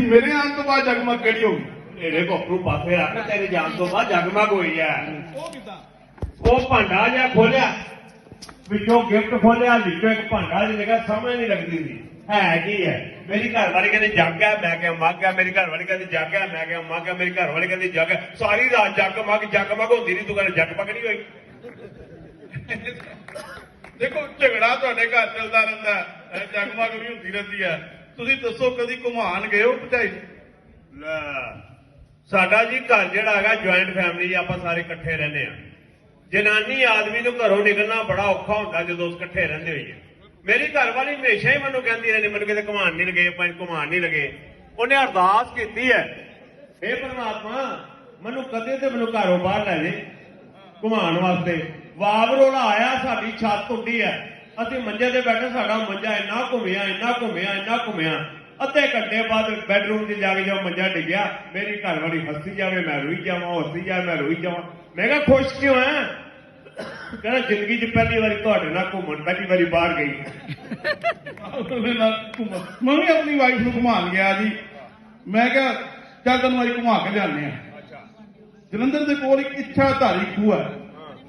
ਮੇਰੇ ਆਉਣ ਤੋਂ ਬਾਅਦ ਜਗਮਗ ਕਿਹੜੀ ਹੋ ਗਈ? ਮੇਰੇ ਕੋਪਰੂ ਪਾਸੇ ਰੱਖ ਤੇਰੇ ਜਾਣ ਤੋਂ ਬਾਅਦ ਜਗਮਗ ਹੋਈ ਹੈ ਉਹ ਕਿਦਾਂ? ਉਹ ਭਾਂਡਾ ਜਿਹਾ ਖੋਲਿਆ। ਵਿੱਚੋਂ ਗਿਫਟ ਖੋਲਿਆ ਵਿੱਚੋਂ ਇੱਕ ਭਾਂਡਾ ਜਿਹਾ ਨਿਕਲਿਆ ਸਮਝ ਨਹੀਂ ਲੱਗਦੀ ਸੀ। ਹੈ ਕੀ ਹੈ? ਮੇਰੀ ਘਰ ਵਾਲੀ ਕਹਿੰਦੀ ਜੱਗ ਹੈ। ਮੈਂ ਕਿਹਾ ਮੱਗ ਹੈ। ਮੇਰੀ ਘਰ ਵਾਲੀ ਕਹਿੰਦੀ ਜੱਗ ਹੈ। ਮੈਂ ਕਿਹਾ ਮੱਗ ਹੈ। ਮੇਰੀ ਘਰ ਵਾਲੀ ਕਹਿੰਦੀ ਜੱਗ ਹੈ। ਸਾਰੀ ਰਾਤ ਜੱਗ ਮੱਗ ਜੱਗ ਮੱਗ ਹੁੰਦੀ ਨਹੀਂ ਤੂੰ ਕਹਿੰਦਾ ਜੱਗ ਮੱਗ ਨਹੀਂ ਹੋਈ। ਦੇਖੋ ਝਗੜਾ ਤੁਹਾਡੇ ਘਰ ਚੱਲਦਾ ਰਹਿੰਦਾ ਹੈ। ਇਹ ਜਗਮਗ ਵੀ ਹੁੰਦੀ ਰਹਿੰਦੀ ਹੈ। ਤੁਸੀਂ ਦੱਸੋ ਕਦੀ ਘੁਮਾਣ ਗਏ ਹੋ ਭਜਾਈ? ਲੈ। ਸਾਡਾ ਜੀ ਘਰ ਜਿਹੜਾ ਹੈਗਾ ਜੁਆਇੰਟ ਫੈਮਿਲੀ ਆਪਾਂ ਸਾਰੇ ਇਕੱਠੇ ਰਹਿੰਦੇ ਆ ਜਨਾਨੀ ਆਦਮੀ ਨੂੰ ਘਰੋਂ ਨਿਕਲਣਾ ਬੜਾ ਔਖਾ ਹੁੰਦਾ ਜਦੋਂ ਉਸ ਇਕੱਠੇ ਰਹਿੰਦੇ ਹੋਈਏ। ਮੇਰੀ ਘਰ ਵਾਲੀ ਹਮੇਸ਼ਾ ਹੀ ਮੈਨੂੰ ਕਹਿੰਦੀ ਰਹਿੰਦੀ ਮੈਨੂੰ ਕਿਤੇ ਘੁਮਾਣ ਨਹੀਂ ਲਗੇ ਪੰਜ ਘੁਮਾਣ ਨਹੀਂ ਲਗੇ। ਉਹਨੇ ਅਰਦਾਸ ਕੀਤੀ ਹੈ हे ਪਰਮਾਤਮਾ ਮੈਨੂੰ ਕਦੇ ਤੇ ਮੈਨੂੰ ਘਰੋਂ ਬਾਹਰ ਲੈ ਦੇ ਘੁਮਾਉਣ ਵਾਸਤੇ। ਵਾਵਰੋਲਾ ਆਇਆ ਸਾਡੀ ਛੱਤ ਉੱਡੀ ਹੈ। ਅਸੀਂ ਮੰਜੇ ਤੇ ਬੈਠੇ, ਸਾਡਾ ਮੰਜਾ ਇੰਨਾ ਘੁੰਮਿਆ ਇੰਨਾ ਘੁੰਮਿਆ ਇੰਨਾ ਘੁੰਮਿਆ। ਅੱਧੇ ਘੰਟੇ ਬਾਅਦ ਬੈਡਰੂਮ 'ਚ ਜਾ ਕੇ ਜਦੋਂ ਮੰਜਾ ਡਿੱਗਿਆ, ਮੇਰੀ ਘਰ ਵਾਲੀ ਹੱਸੀ ਜਾਵੇ, ਮੈਂ ਰੋਈ ਜਾਵਾਂ ਹੱਸੀ ਜਾਵੇ, ਮੈਂ ਰੋਈ ਜਾਵਾਂ। ਮੈਂ ਕਿਹਾ, ਖੁਸ਼ ਕਿਉਂ ਹੈ ਕਹਿੰਦਾ, ਜ਼ਿੰਦਗੀ 'ਚ ਪਹਿਲੀ ਵਾਰੀ ਤੁਹਾਡੇ ਨਾਲ ਘੁੰਮਣ, ਪਹਿਲੀ ਵਾਰੀ ਬਾਹਰ ਗਈ। ਉਹਦੇ ਮੈਂ ਵੀ ਆਪਣੀ ਵਾਈਫ ਨੂੰ ਘੁਮਾਣ ਗਿਆ ਜੀ। ਮੈਂ ਕਿਹਾ, ਚੱਲ ਤੈਨੂੰ ਵਾਰੀ ਘੁਮਾ ਕੇ ਲਿਆਉਂਦੇ ਆ ਜਲੰਧਰ ਦੇ ਕੋਲ ਇੱਕ ਇੱਛਾ ਧਾਰੀ ਖੂਹ ਹੈ।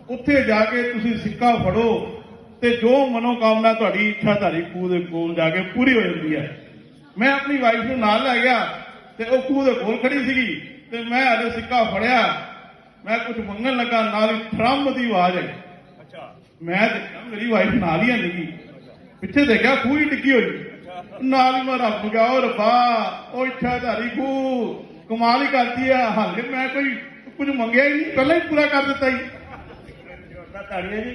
ਉੱਥੇ ਜਾ ਕੇ ਤੁਸੀਂ ਸਿੱਕਾ ਫੜੋ ਤੇ ਜੋ ਮਨੋਕਾਮਨਾ ਤੁਹਾਡੀ ਇੱਛਾ ਧਾਰੀ ਖੂਹ ਦੇ ਕੋਲ ਜਾ ਕੇ ਪੂਰੀ ਹੋ ਜਾਂਦੀ ਹੈ। ਮੈਂ ਆਪਣੀ ਵਾਈਫ ਨੂੰ ਨਾਲ ਲੈ ਗਿਆ ਤੇ ਉਹ ਖੂਹ ਦੇ ਕੋਲ ਖੜੀ ਸੀਗੀ ਤੇ ਮੈਂ ਹਲੇ ਸਿੱਕਾ ਫੜਿਆ। ਮੈਂ ਕੁਝ ਮੰਗਣ ਲੱਗਾ ਨਾਲ ਹੀ ਠਰੰਮ ਦੀ ਆਵਾਜ਼ ਆਈ। ਅੱਛਾ। ਮੈਂ ਦੇਖਿਆ ਮੇਰੀ ਵਾਈਫ ਨਾਲ ਹੀ ਨਹੀਂ ਪਿੱਛੇ ਦੇਖਿਆ ਖੂਹ ਹੀ ਟਿੱਕੀ ਹੋਈ। ਨਾਲ ਹੀ ਮੈਂ ਰੱਬ ਗਿਆ ਉਹ ਰੱਬਾ ਉਹ ਇੱਛਾ ਧਾਰੀ ਖੂਹ ਕਮਾਲ ਹੀ ਕਰਦੀ ਆ। ਹਾਲੇ ਮੈਂ ਕੋਈ ਕੁਝ ਮੰਗਿਆ ਹੀ ਨਹੀਂ ਪਹਿਲਾਂ ਹੀ ਪੂਰਾ ਕਰ ਦਿੱਤਾ ਹੀ ਤਾੜੀਆਂ ਜੀ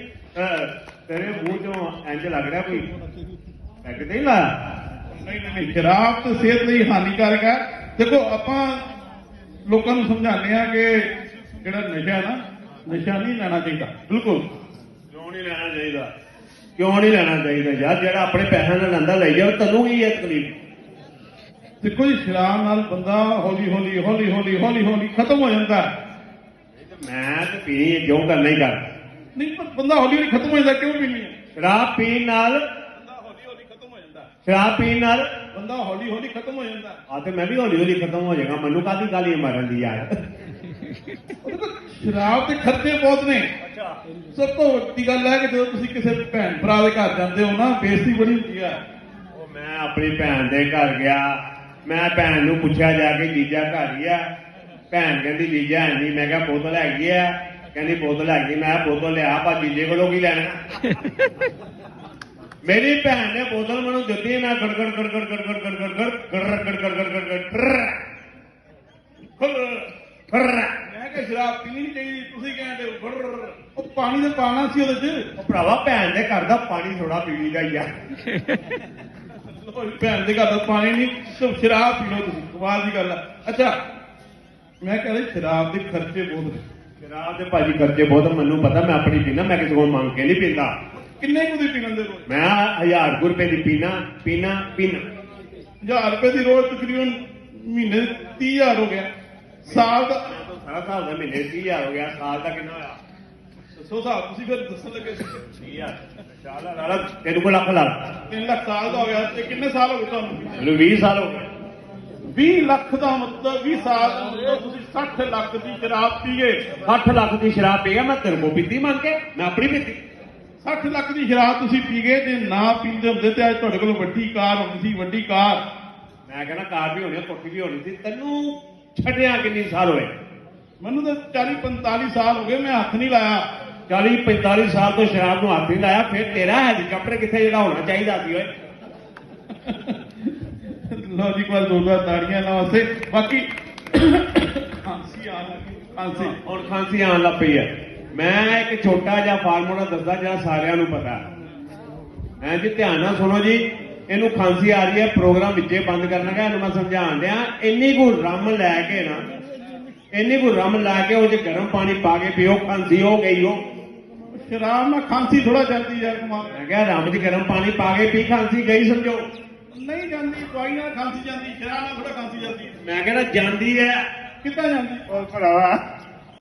ਤੇਰੇ ਮੂੰਹ ਚੋਂ ਇੰਜ ਲੱਗ ਰਿਹਾ ਕੋਈ? ਪੈਗ ਨਹੀਂ ਲਾਇਆ ਨਹੀਂ ਨਹੀਂ ਸ਼ਰਾਬ ਤਾਂ ਸਿਹਤ ਲਈ ਹਾਨੀਕਾਰਕ ਹੈ। ਦੇਖੋ ਆਪਾਂ ਲੋਕਾਂ ਨੂੰ ਸਮਝਾਉਂਦੇ ਆ ਕਿ ਜਿਹੜਾ ਨਸ਼ਾ ਨਾ ਨਸ਼ਾ ਨਹੀਂ ਲੈਣਾ ਚਾਹੀਦਾ। ਬਿਲਕੁਲ। ਕਿਉਂ ਨਹੀਂ ਲੈਣਾ ਚਾਹੀਦਾ? ਕਿਉਂ ਨਹੀਂ ਲੈਣਾ ਚਾਹੀਦਾ ਯਾਰ? ਜਿਹੜਾ ਆਪਣੇ ਪੈਸਿਆਂ ਨਾਲ ਲੈਂਦਾ ਲਈ ਜਾਓ ਤੈਨੂੰ ਕੀ ਹੈ ਤਕਲੀਫ? ਦੇਖੋ ਜੀ ਸ਼ਰਾਬ ਨਾਲ ਬੰਦਾ ਹੌਲੀ ਹੌਲੀ ਹੌਲੀ ਹੌਲੀ ਹੌਲੀ ਹੌਲੀ ਖਤਮ ਹੋ ਜਾਂਦਾ। ਮੈਂ ਤੇ ਪੀਣੀ ਜੋ ਕਰਨਾ ਹੀ ਕਰ ਨਹੀਂ ਪਰ ਬੰਦਾ ਹੌਲੀ ਹੌਲੀ ਖਤਮ ਹੋ ਜਾਂਦਾ ਕਿਉਂ ਪੀਣੀ ਹੈ? ਸ਼ਰਾਬ ਪੀਣ ਨਾਲ ਬੰਦਾ ਹੌਲੀ ਹੌਲੀ ਖਤਮ ਹੋ ਜਾਂਦਾ। ਸ਼ਰਾਬ ਪੀਣ ਨਾਲ ਬੰਦਾ ਹੌਲੀ ਹੌਲੀ ਖਤਮ ਹੋ ਜਾਂਦਾ। ਆ ਤੇ ਮੈਂ ਵੀ ਹੌਲੀ ਹੌਲੀ ਖਤਮ ਹੋ ਜਾਏਗਾ ਮੈਨੂੰ ਕਾਹਦੀ ਗਾਲੀ ਮਾਰਨ ਦੀ ਯਾਰ? ਸ਼ਰਾਬ ਦੇ ਖਰਚੇ ਬਹੁਤ ਨੇ। ਅੱਛਾ। ਸਭ ਤੋਂ ਵੱਡੀ ਗੱਲ ਹੈ ਕਿ ਜਦੋਂ ਤੁਸੀਂ ਕਿਸੇ ਭੈਣ ਭਰਾ ਦੇ ਘਰ ਜਾਂਦੇ ਹੋ ਨਾ ਬੇਇੱਜ਼ਤੀ ਬੜੀ ਹੁੰਦੀ ਆ ਉਹ ਮੈਂ ਆਪਣੀ ਭੈਣ ਦੇ ਘਰ ਗਿਆ। ਮੈਂ ਭੈਣ ਨੂੰ ਪੁੱਛਿਆ ਜਾ ਕੇ ਜੀਜਾ ਘਰ ਹੀ ਆ। ਭੈਣ ਕਹਿੰਦੀ ਜੀਜਾ ਹੈ ਨਹੀਂ ਮੈਂ ਕਿਹਾ ਬੋਤਲ ਹੈਗੀ ਆ। ਕਹਿੰਦੀ ਬੋਤਲ ਹੈਗੀ ਮੈਂ ਬੋਤਲ ਲਿਆ ਪਾ ਜੀਜੇ ਕੋਲੋਂ ਕੀ ਲੈਣਾ ਮੇਰੀ ਭੈਣ ਨੇ ਬੋਤਲ ਮੈਨੂੰ ਦਿੱਤੀ ਮੈਂ ਗੜ ਗੜ ਗੜ ਗੜ ਗੜ ਗੜ ਗੜ ਗੜ ਗੜ ਗੜ ਗੜ ਗੜ ਗੜ ਗੜ ਗੜ ਫਰ ਮੈਂ ਕਿਹਾ ਸ਼ਰਾਬ ਪੀਣੀ ਚਾਹੀਦੀ ਤੁਸੀਂ ਕਹਿੰਦੇ ਹੋ ਫੜਰ। ਉਹ ਪਾਣੀ ਤਾਂ ਪਾਣਾ ਸੀ ਉਹਦੇ 'ਚ ਉਹ ਭਰਾਵਾ ਭੈਣ ਦੇ ਘਰ ਦਾ ਪਾਣੀ ਥੋੜਾ ਪੀਵੀ ਦਾ ਉਹ ਭੈਣ ਦੇ ਘਰ ਦਾ ਪਾਣੀ ਨਹੀਂ ਸਿਰਫ ਸ਼ਰਾਬ ਪੀ ਲਓ ਤੁਸੀਂ ਕਮਾਲ ਦੀ ਗੱਲ ਆ ਅੱਛਾ ਮੈਂ ਕਹਿੰਦਾ ਸ਼ਰਾਬ ਦੇ ਖਰਚੇ ਬਹੁਤ ਨੇ ਸ਼ਰਾਬ ਦੇ ਭਾਜੀ ਖਰਚੇ ਬਹੁਤ ਮੈਨੂੰ ਪਤਾ ਮੈਂ ਆਪਣੀ ਪੀਣਾ ਮੈਂ ਕਿਸੇ ਕੋਲ ਮੰਗ ਕੇ ਨਹੀਂ ਪੀਂਦਾ। ਕਿੰਨੇ ਕੁ ਦੀ ਪੀਣ ਦੇ ਰੋਜ਼ ਮੈਂ 1000 ਕੁ ਰੁਪਏ ਦੀ ਪੀਣਾ ਪੀਣਾ ਪੀਣਾ 1000 ਰੁਪਏ ਦੀ ਰੋਜ਼ ਤਕਰੀਬਨ ਮਹੀਨੇ ਦੇ 30000 ਹੋ ਗਿਆ। ਸਾਲ ਦਾ ਸਾਰਾ ਸਾਲ ਦਾ ਮਹੀਨੇ 30000 ਹੋ ਗਿਆ ਸਾਲ ਦਾ ਕਿੰਨਾ ਹੋਇਆ? ਦੱਸੋ ਸਾਹਿਬ ਤੁਸੀਂ ਫਿਰ ਦੱਸਣ ਲੱਗੇ 30000 ਸਾਲ ਦਾ ਤੈਨੂੰ ਕੋਲ ਲੱਖ ਲੱਖ। 3 ਲੱਖ ਸਾਲ ਦਾ ਹੋ ਗਿਆ ਤੇ ਕਿੰਨੇ ਸਾਲ ਹੋ ਗਏ ਤੁਹਾਨੂੰ? ਮੈਨੂੰ 20 ਸਾਲ ਹੋ ਗਏ। 20 ਲੱਖ ਦਾ ਮਤਲਬ 20 ਸਾਲ ਦਾ ਮਤਲਬ ਤੁਸੀਂ 60 ਲੱਖ ਦੀ ਸ਼ਰਾਬ ਪੀਏ। 8 ਲੱਖ ਦੀ ਸ਼ਰਾਬ ਪੀ ਗਿਆ ਮੈਂ ਤੇਰੇ ਕੋਲ ਪੀਤੀ ਮੰਗ ਕੇ ਮੈਂ ਆਪਣੀ ਪੀਤੀ। 60 ਲੱਖ ਦੀ ਸ਼ਰਾਬ ਤੁਸੀਂ ਪੀ ਗਏ ਤੇ ਨਾ ਪੀਂਦੇ ਹੁੰਦੇ ਤੇ ਅੱਜ ਤੁਹਾਡੇ ਕੋਲ ਵੱਡੀ ਕਾਰ ਹੁੰਦੀ ਸੀ ਵੱਡੀ ਕਾਰ। ਮੈਂ ਕਹਿੰਦਾ ਕਾਰ ਵੀ ਹੋਣੀ ਕੋਠੀ ਵੀ ਹੋਣੀ ਸੀ ਤੈਨੂੰ ਛੱਡਿਆ ਕਿੰਨੀ ਸਾਲ ਹੋਏ? ਮੈਨੂੰ ਤਾਂ 40 45 ਸਾਲ ਹੋ ਗਏ ਮੈਂ ਹੱਥ ਨਹੀਂ ਲਾਇਆ। 40 45 ਸਾਲ ਤੋਂ ਸ਼ਰਾਬ ਨੂੰ ਹੱਥ ਨਹੀਂ ਲਾਇਆ ਫਿਰ ਤੇਰਾ ਹੈਲੀਕਾਪਟਰ ਕਿੱਥੇ ਜਿਹੜਾ ਹੋਣਾ ਚਾਹੀਦਾ ਸੀ ਓਏ? ਜੀ ਦੋ ਦੋ ਤਾੜੀਆਂ ਨਾਲ ਵਾਸਤੇ ਬਾਕੀ ਖਾਂਸੀ ਆ ਲੱਗੀ ਖਾਂਸੀ। ਹੁਣ ਖਾਂਸੀ ਆਉਣ ਲੱਗ ਪਈ ਹੈ ਮੈਂ ਇੱਕ ਛੋਟਾ ਜਿਹਾ ਫਾਰਮੂਲਾ ਦੱਸਦਾ ਜਿਹੜਾ ਸਾਰਿਆਂ ਨੂੰ ਪਤਾ। ਹੈ ਜੀ ਧਿਆਨ ਨਾਲ ਸੁਣੋ ਜੀ। ਇਹਨੂੰ ਖਾਂਸੀ ਆ ਰਹੀ ਹੈ ਪ੍ਰੋਗਰਾਮ ਵਿੱਚੇ ਬੰਦ ਕਰਨਾ ਹੈ ਇਹਨੂੰ ਮੈਂ ਸਮਝਾਉਣ ਦਿਆਂ। ਇੰਨੀ ਕੁ ਰਮ ਲੈ ਕੇ ਨਾ ਇੰਨੀ ਕੁ ਰਮ ਲਾ ਕੇ ਉਹ 'ਚ ਗਰਮ ਪਾਣੀ ਪਾ ਕੇ ਪੀਓ ਖਾਂਸੀ ਹੋ ਗਈ ਉਹ। ਸ਼ਰਾਬ ਨਾਲ ਖਾਂਸੀ ਥੋੜਾ ਜਾਂਦੀ ਯਾਰ ਕਮਾਲ। ਮੈਂ ਕਿਹਾ ਰਮ 'ਚ ਗਰਮ ਪਾਣੀ ਪਾ ਕੇ ਪੀ ਖਾਂਸੀ ਗਈ ਸਮਝੋ। ਨਹੀਂ ਜਾਂਦੀ ਦਵਾਈ ਨਾਲ ਖਾਂਸੀ ਜਾਂਦੀ ਸ਼ਰਾਬ ਨਾਲ ਥੋੜਾ ਖਾਂਸੀ ਜਾਂਦੀ। ਮੈਂ ਕਹਿੰਦਾ ਜਾਂਦੀ ਹੈ। ਕਿੱਦਾਂ ਜਾਂਦੀ? ਉਹ ਭਰਾਵਾ।